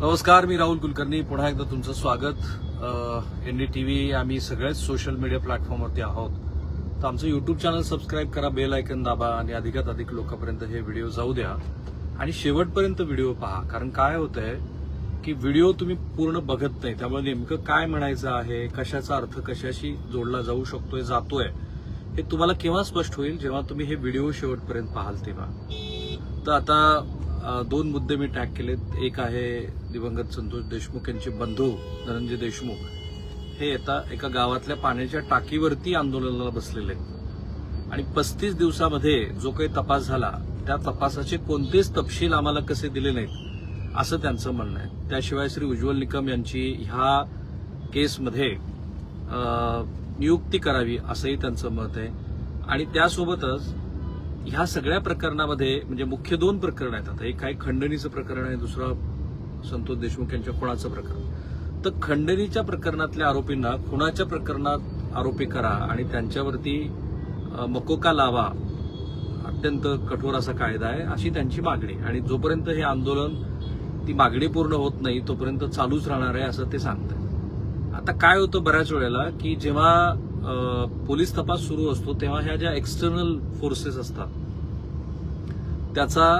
नमस्कार मी राहुल कुलकर्णी. पुन्हा एकदा तुमचं स्वागत. एन डी टी व्ही आम्ही सगळ्याच सोशल मीडिया प्लॅटफॉर्मवरती आहोत. तर आमचं यूट्यूब चॅनल सबस्क्राईब करा बेल आयकन दाबा आणि अधिकात अधिक लोकांपर्यंत हे व्हिडिओ जाऊ द्या. आणि शेवटपर्यंत व्हिडिओ पहा कारण काय होतंय की व्हिडिओ तुम्ही पूर्ण बघत नाही. त्यामुळे नेमकं काय म्हणायचं आहे कशाचा अर्थ कशाशी जोडला जाऊ शकतोय जातोय हे तुम्हाला केव्हा स्पष्ट होईल जेव्हा तुम्ही हे व्हिडिओ शेवटपर्यंत पाहाल तेव्हा. तर आता दोन मुद्दे मी टॅग केलेत. एक आहे दिवंगत संतोष देशमुख यांचे बंधू धनंजय देशमुख. हे आता एका गावातल्या पाण्याच्या टाकीवरती आंदोलनाला बसलेले आहेत. आणि पस्तीस दिवसामध्ये जो काही तपास झाला त्या तपासाचे कोणतेच तपशील आम्हाला कसे दिले नाहीत असं त्यांचं म्हणणं आहे. त्याशिवाय श्री उज्ज्वल निकम यांची ह्या केसमध्ये नियुक्ती करावी असंही त्यांचं मत आहे. आणि त्यासोबतच ह्या सगळ्या प्रकरणामध्ये म्हणजे मुख्य दोन प्रकरण आहेत आता. एक काय खंडणीचं प्रकरण आहे दुसरं संतोष देशमुख यांच्या खुणाचं प्रकरण. तर खंडणीच्या प्रकरणातल्या आरोपींना खुणाच्या प्रकरणात आरोपी करा आणि त्यांच्यावरती मकोका लावा. अत्यंत कठोर असा कायदा आहे अशी त्यांची मागणी. आणि जोपर्यंत हे आंदोलन ती मागणी पूर्ण होत नाही तोपर्यंत चालूच राहणार आहे असं ते सांगतात आता काय होतं बऱ्याच वेळेला की जेव्हा पोलीस तपास सुरू असतो तेव्हा ह्या ज्या एक्सटर्नल फोर्सेस असतात त्याचा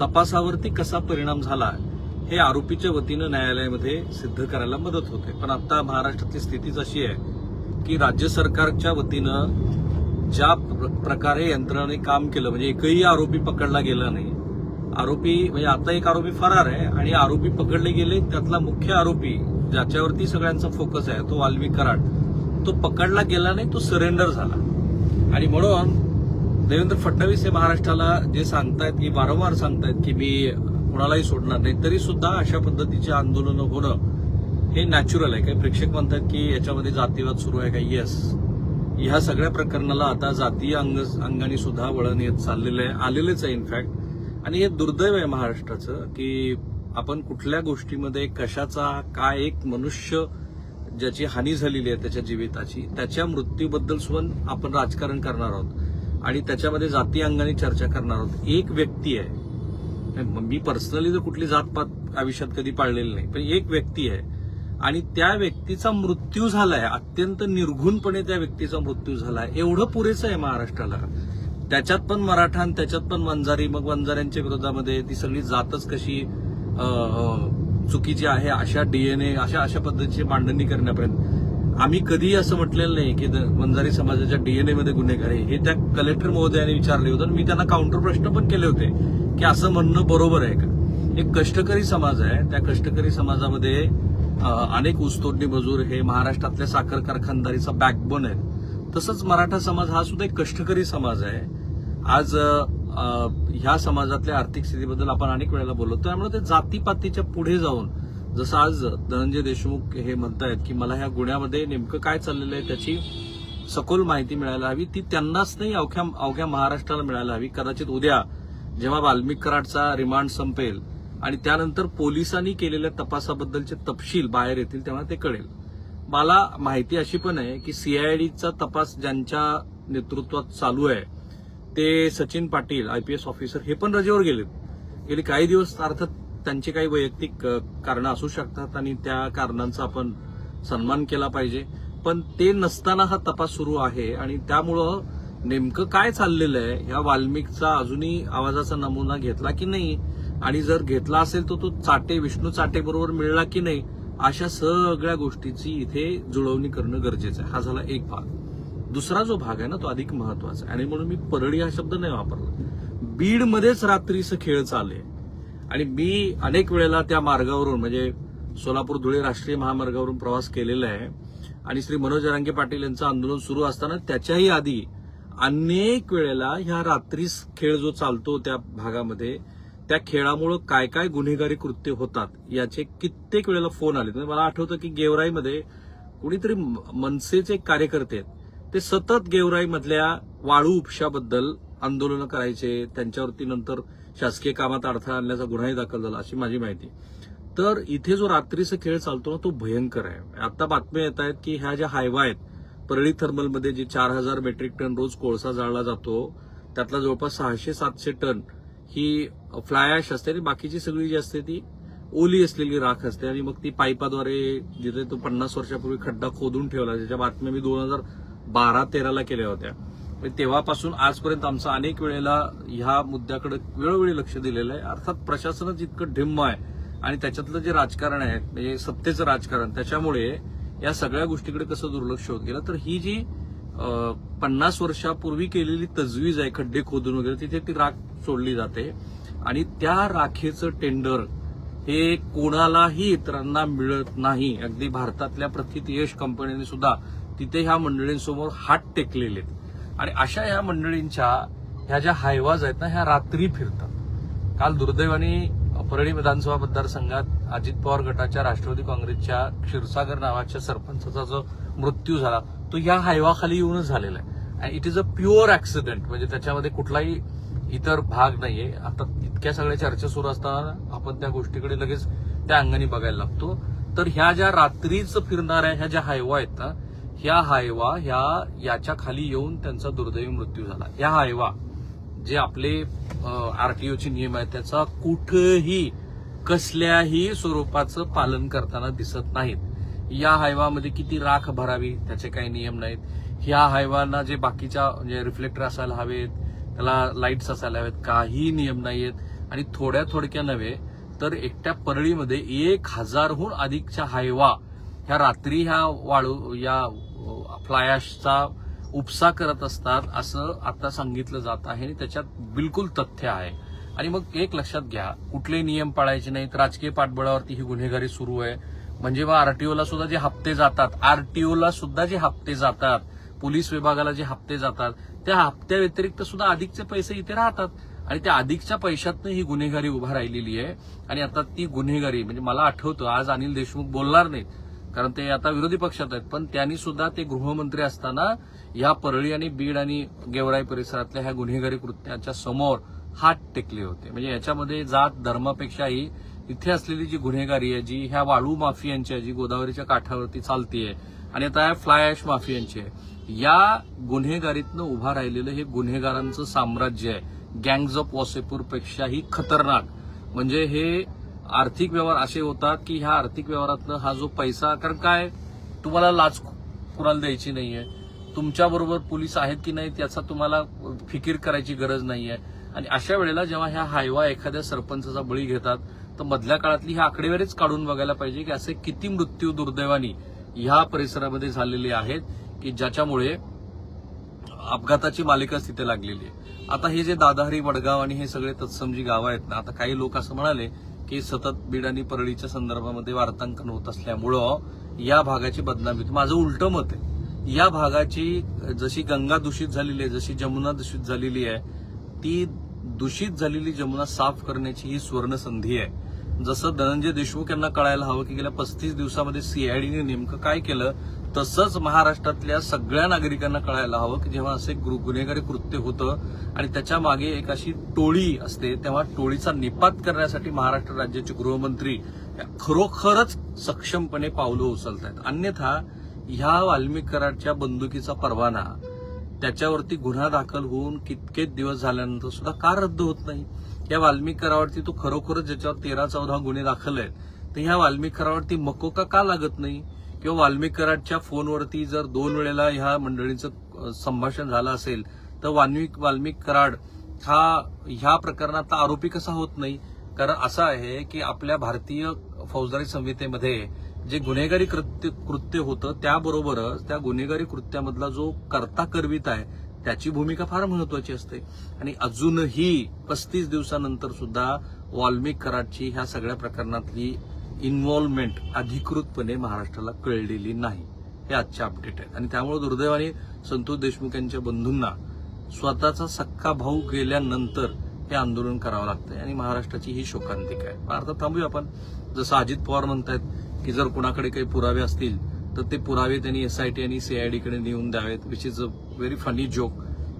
तपासावरती कसा परिणाम झाला हे आरोपीच्या वतीनं न्यायालयामध्ये सिद्ध करायला मदत होते. पण आता महाराष्ट्रातली स्थितीच अशी आहे की राज्य सरकारच्या वतीनं ज्या प्रकारे यंत्रणाने काम केलं म्हणजे एकही आरोपी पकडला गेला नाही. आरोपी म्हणजे आता एक आरोपी फरार आहे आणि आरोपी पकडले गेले त्यातला मुख्य आरोपी ज्याच्यावरती सगळ्यांचा फोकस आहे तो वाल्वी कराड. तो पकडला गेला नाही तो सरेंडर झाला. आणि म्हणून देवेंद्र फडणवीस हे महाराष्ट्राला जे सांगतायत की वारंवार सांगतायत की मी कुणालाही सोडणार नाही तरी सुद्धा अशा पद्धतीचे आंदोलनं होणं हे नॅचरल आहे. काही प्रेक्षक म्हणतात की याच्यामध्ये जातीवाद सुरू आहे का? येस ह्या सगळ्या प्रकरणाला आता जातीय अंग अंगाने सुद्धा वळण येत चाललेलं आहे आलेलेच आहे इनफॅक्ट आणि हे दुर्दैव आहे महाराष्ट्राचं की आपण कुठल्या गोष्टीमध्ये कशाचा काय एक मनुष्य ज्याची हानी झालेली आहे त्याच्या जीविताची त्याच्या मृत्यूबद्दल सुद्धा आपण राजकारण करणार आहोत. आणि त्याच्यामध्ये जाती अंगाने चर्चा करणार आहोत. एक व्यक्ती आहे. मी पर्सनली जर कुठली जातपात आयुष्यात कधी पाळलेली नाही पण एक व्यक्ती आहे. आणि त्या व्यक्तीचा मृत्यू झालाय अत्यंत निर्घुणपणे त्या व्यक्तीचा मृत्यू झालाय. एवढं पुरेसं आहे महाराष्ट्राला. त्याच्यात पण मराठा आणि त्याच्यात पण वंजारी. मग वंजाऱ्यांच्या विरोधामध्ये ती सगळी जातच कशी चुकीची आहे अशा डीएनए अशा अशा पद्धतीची मांडणी करण्यापर्यंत. आम्ही कधीही असं म्हटलेलं नाही की द- वंजारी समाजाच्या डीएनए मध्ये गुन्हेगार आहे. हे त्या कलेक्टर महोदयाने विचारले होते मी त्यांना काउंटर प्रश्न पण केले होते की असं म्हणणं बरोबर आहे का? एक कष्टकरी समाज आहे. त्या कष्टकरी समाजामध्ये अनेक ऊसतोडणी मजूर हे महाराष्ट्रातल्या साखर कारखानदारीचा बॅकबोन आहे तसंच मराठा समाज हा सुद्धा एक कष्टकरी समाज आहे. आज ह्या समाजातल्या आर्थिक स्थितीबद्दल आपण अनेक वेळेला बोललो. त्यामुळे ते जातीपातीच्या पुढे जाऊन जसं आज धनंजय देशमुख हे म्हणतायत की मला ह्या गुन्ह्यामध्ये नेमकं काय चाललेलं आहे त्याची सखोल माहिती मिळायला हवी ती त्यांनाच नाही अवघ्या अवघ्या महाराष्ट्राला मिळायला हवी. कदाचित उद्या जेव्हा वाल्मिक कराडचा रिमांड संपेल आणि त्यानंतर पोलिसांनी केलेल्या तपासाबद्दलचे तपशील बाहेर येतील तेव्हा ते कळेल. मला माहिती अशी पण आहे की सीआयडीचा तपास ज्यांच्या नेतृत्वात चालू आहे ते Sachin Patil I P S officer हे पण रजेवर गेलेत. गेले काही दिवस अर्थात त्यांची काही वैयक्तिक कारणं असू शकतात आणि त्या कारणांचा आपण सन्मान केला पाहिजे. पण ते नसताना हा तपास सुरू आहे आणि त्यामुळं नेमकं काय चाललेलं आहे ह्या वाल्मिकचा अजूनही आवाजाचा नमुना घेतला की नाही? आणि जर घेतला असेल तर तो चाटे विष्णू चाटे बरोबर मिळला की नाही? अशा सगळ्या गोष्टीची इथे जुळवणी करणं गरजेचं आहे. हा झाला एक भाग. दुसरा जो भाग आहे ना तो अधिक महत्त्वाचा आहे. आणि म्हणून मी परळी हा शब्द नाही वापरला. बीडमध्येच रात्रीचं खेळ चालले आणि मी अनेक वेळेला त्या मार्गावरून म्हणजे सोलापूर धुळे राष्ट्रीय महामार्गावरून प्रवास केलेला आहे. आणि श्री मनोज रांगे पाटील यांचं आंदोलन सुरू असताना त्याच्याही आधी अनेक वेळेला ह्या रात्रीस खेळ जो चालतो त्या भागामध्ये त्या खेळामुळं काय काय गुन्हेगारी कृत्य होतात याचे कित्येक वेळेला फोन आले. म्हणजे मला आठवतं की गेवराईमध्ये कुणीतरी म- मनसेचे कार्यकर्ते आहेत ते सतत गेवराईमधल्या वाळू उपशाबद्दल आंदोलनं करायचे त्यांच्यावरती नंतर शासकीय कामात अडथळा आणल्याचा गुन्हाही दाखल झाला अशी माझी माहिती. तर इथे जो रात्रीचा खेळ चालतो ना तो भयंकर आहे. आता बातम्या येत आहेत की ह्या ज्या हायवा आहेत परळी थर्मलमध्ये जे चार हजार मेट्रिक टन रोज कोळसा जाळला जातो त्यातला जवळपास सहाशे सातशे टन ही फ्लाय ॲश असते आणि बाकीची सगळी जी असते ती ओली असलेली राख असते आणि मग ती पाईपाद्वारे जिथे तो पन्नास वर्षापूर्वी खड्डा खोदून ठेवला ज्याच्या बातम्या मी दोन हजार बारा तेराला केल्या होत्या. म्हणजे तेव्हापासून आजपर्यंत आमचं अनेक वेळेला ह्या मुद्द्याकडे वेळोवेळी लक्ष दिलेलं आहे. अर्थात प्रशासनच इतकं ढिम्म आहे आणि त्याच्यातलं जे राजकारण आहे म्हणजे सत्तेचं राजकारण त्याच्यामुळे या सगळ्या गोष्टीकडे कसं दुर्लक्ष होत गेलं? तर ही जी पन्नास वर्षापूर्वी केलेली तजवीज आहे खड्डे खोदून वगैरे तिथे ती राख सोडली जाते. आणि त्या राखेचं टेंडर हे कोणालाही इतरांना मिळत नाही. अगदी भारतातल्या प्रथित यश कंपनीने सुद्धा तिथे ह्या मंडळींसमोर हात टेकलेले आहेत आणि अशा ह्या मंडळींच्या ह्या ज्या हायवाज आहेत ना ह्या रात्री फिरतात. काल दुर्दैवाने परळी विधानसभा मतदारसंघात अजित पवार गटाच्या राष्ट्रवादी काँग्रेसच्या क्षीरसागर नावाच्या सरपंचाचा जो मृत्यू झाला तो या हायवाखाली येऊनच झालेला आहे. It is a pure accident म्हणजे त्याच्यामध्ये कुठलाही इतर भाग नाहीये. आता इतक्या सगळ्या चर्चा सुरू असताना आपण त्या गोष्टीकडे लगेच त्या अंगाने बघायला लागतो. तर ह्या ज्या रात्रीच फिरणाऱ्या ह्या ज्या हायवा आहेत ना ह्या हायवा ह्या याच्या खाली येऊन त्यांचा दुर्दैवी मृत्यू झाला. ह्या हायवा जे आपले आरटीओचे नियम आहेत त्याचा कुठंही कसल्याही स्वरूपाचं पालन करताना दिसत नाहीत. या हायवामध्ये किती राख भरावी त्याचे काही नियम नाहीत. ह्या हायवांना जे बाकीच्या म्हणजे रिफ्लेक्टर असायला हवेत त्याला लाईट्स असायला हवेत काही नियम नाहीयेत. आणि थोड्या थोडक्या नव्हे तर एकट्या परळीमध्ये एक हजारहून अधिकच्या हायवा ह्या रात्री ह्या वाळू या फ्लायॅशचा उपसा करत असतात असं आता सांगितलं जात आहे आणि त्याच्यात बिलकुल तथ्य आहे. आणि मग एक लक्षात घ्या कुठले नियम पाळायचे नाहीत. राजकीय पाठबळावरती ही गुन्हेगारी सुरू आहे. म्हणजे मग आरटीओला सुद्धा जे हप्ते जातात आरटीओला सुद्धा जे हप्ते जातात पोलीस विभागाला जे हप्ते जातात त्या हप्त्या व्यतिरिक्त सुद्धा अधिकचे पैसे इथे राहतात. आणि त्या अधिकच्या पैशातनं ही गुन्हेगारी उभा राहिलेली आहे. आणि आता ती गुन्हेगारी म्हणजे मला आठवतं आज अनिल देशमुख बोलणार नाहीत. कारण ते आता विरोधी पक्षात आहेत. पण त्यांनी सुद्धा ते गृहमंत्री असताना या परळी आणि बीड आणि गेवराई परिसरातल्या ह्या गुन्हेगारी कृत्याच्या समोर हात टेकले होते. म्हणजे याच्यामध्ये जात धर्मापेक्षाही इथे असलेली जी गुन्हेगारी आहे जी ह्या वाळू माफियांची आहे जी गोदावरीच्या काठावरती चालतीये आणि आता या फ्लाय ऍश माफियांची आहे या गुन्हेगारीतनं उभा राहिलेलं हे गुन्हेगारांचं साम्राज्य आहे. गँग्ज ऑफ वॉसेपूर पेक्षाही खतरनाक. म्हणजे हे आर्थिक व्यवहार असे होतात की ह्या आर्थिक व्यवहारातनं हा जो पैसा कारण काय? तुम्हाला लाच कुणाला द्यायची नाहीये. तुमच्या बरोबर पोलीस आहेत की नाही त्याचा तुम्हाला फिकीर करायची गरज नाहीये. आणि अशा वेळेला जेव्हा ह्या हायवा एखाद्या सरपंचाचा बळी घेतात तर मधल्या काळातली ही आकडेवारीच काढून बघायला पाहिजे की असे किती मृत्यू दुर्दैवानी ह्या परिसरामध्ये झालेले आहेत की ज्याच्यामुळे अपघाताची मालिकाच तिथे लागलेली आहे. आता हे जे दादाहरी वडगाव आणि हे सगळे तत्समजी गावं आहेत ना आता काही लोक असं म्हणाले की सतत बीड आणि परळीच्या संदर्भामध्ये वार्तांकन होत असल्यामुळं या भागाची बदनामी माझं उलटं मत आहे. या भागाची जशी गंगा दूषित झालेली आहे जशी जमुना दूषित झालेली आहे ती दूषित झालेली जमुना साफ करण्याची ही स्वर्ण संधी आहे. जसं धनंजय देशमुख यांना कळायला हवं की गेल्या पस्तीस दिवसामध्ये सीआयडीने नेमकं काय केलं तसंच महाराष्ट्रातल्या सगळ्या नागरिकांना कळायला हवं की जेव्हा असे गु- गुन्हेगारी कृत्य होतं आणि त्याच्यामागे एक अशी टोळी असते तेव्हा टोळीचा निपात करण्यासाठी महाराष्ट्र राज्याचे गृहमंत्री खरोखरच सक्षमपणे पावलं उचलत आहेत अन्यथा ह्या वाल्मिक कराडच्या बंदुकीचा परवाना त्याच्यावरती गुन्हा दाखल होऊन कितकेच दिवस झाल्यानंतर सुद्धा का रद्द होत नाही? या वाल्मिक करावरती तो खरोखरच ज्याच्यावर तेरा चौदा गुन्हे दाखल आहेत तर ह्या वाल्मिक करावरती मकोका का लागत नाही? किंवा वाल्मिक कराडच्या फोनवरती जर दोन वेळेला ह्या मंडळींचं संभाषण झालं असेल तर वाल्मिक वाल्मिक कराड हा ह्या प्रकरणात आरोपी कसा होत नाही? कारण असं आहे की आपल्या भारतीय फौजदारी संहितेमध्ये जे गुन्हेगारी कृत्य कृत्य होतं त्याबरोबरच त्या गुन्हेगारी कृत्यामधला जो करता करवित आहे त्याची भूमिका फार महत्वाची असते. आणि अजूनही पस्तीस दिवसानंतर सुद्धा वाल्मिक कराडची ह्या सगळ्या प्रकरणातली इन्व्हॉल्वमेंट अधिकृतपणे महाराष्ट्राला कळलेली नाही. हे आजचे अपडेट आहेत आणि त्यामुळे दुर्दैवाने संतोष देशमुख यांच्या बंधूंना स्वतःचा सख्खा भाऊ गेल्यानंतर हे आंदोलन करावं लागतंय आणि महाराष्ट्राची ही शोकांतिका आहे. अर्थात थांबूया आपण. जसं अजित पवार म्हणतायत की जर कुणाकडे काही पुरावे असतील तर ते पुरावे त्यांनी एसआयटी आणि सीआयडी कडे नेऊन द्यावेत which is a very funny joke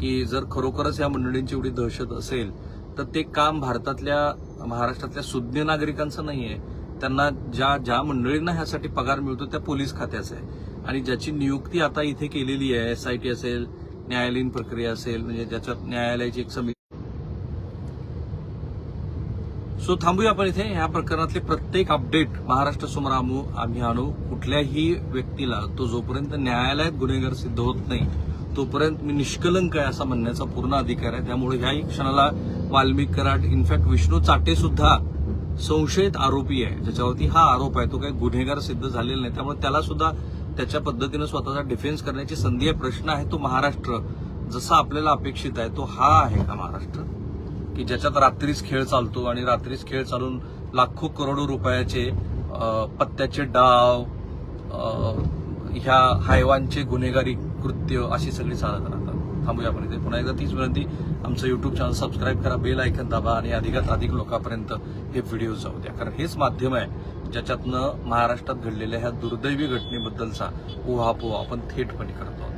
की जर खरोखरच या मंडळींची एवढी दहशत असेल तर ते काम भारतातल्या महाराष्ट्रातल्या सुज्ञ नागरिकांचं नाही आहे त्यांना ज्या ज्या मंडळींना ह्यासाठी पगार मिळतो त्या पोलीस खात्याचा आहे. आणि ज्याची नियुक्ती आता इथे केलेली आहे एस आय टी असेल न्यायालयीन प्रक्रिया असेल म्हणजे ज्याच्यात न्यायालयाची एक समिती सो थांबूया आपण इथे. ह्या प्रकरणातले प्रत्येक अपडेट महाराष्ट्र समोर आमू आम्ही आणू. कुठल्याही व्यक्तीला तो जोपर्यंत न्यायालयात गुन्हेगार सिद्ध होत नाही तोपर्यंत मी निष्कलंक आहे असा म्हणण्याचा पूर्ण अधिकार आहे. त्यामुळे ह्याही क्षणाला वाल्मिक कराड इनफॅक्ट विष्णू चाटे सुद्धा संशयित आरोपी आहे. ज्याच्यावरती हा आरोप आहे. तो काही गुन्हेगार सिद्ध झालेला नाही. त्यामुळे त्याला सुद्धा त्याच्या पद्धतीनं स्वतःचा डिफेन्स करण्याची संधी आहे. प्रश्न आहे तो महाराष्ट्र. जसा आपल्याला अपेक्षित आहे तो हा आहे का महाराष्ट्र? की ज्याच्यात रात्रीच खेळ चालतो आणि रात्रीच खेळ चालून लाखो करोडो रुपयाचे पत्त्याचे डाव ह्या हायवांचे गुन्हेगारी कृत्य अशी सगळी चालत राहतात. थांबूया आपण इथे. पुन्हा एकदा तीच विनंती आमचं युट्यूब चॅनल सबस्क्राईब करा बेल ऐकन दाबा आणि अधिकात अधिक लोकांपर्यंत हे व्हिडिओ जाऊ द्या. कारण हेच माध्यम आहे ज्याच्यातनं महाराष्ट्रात घडलेल्या ह्या दुर्दैवी घटनेबद्दलचा उहापोह आपण थेटपणे करतो. आहोत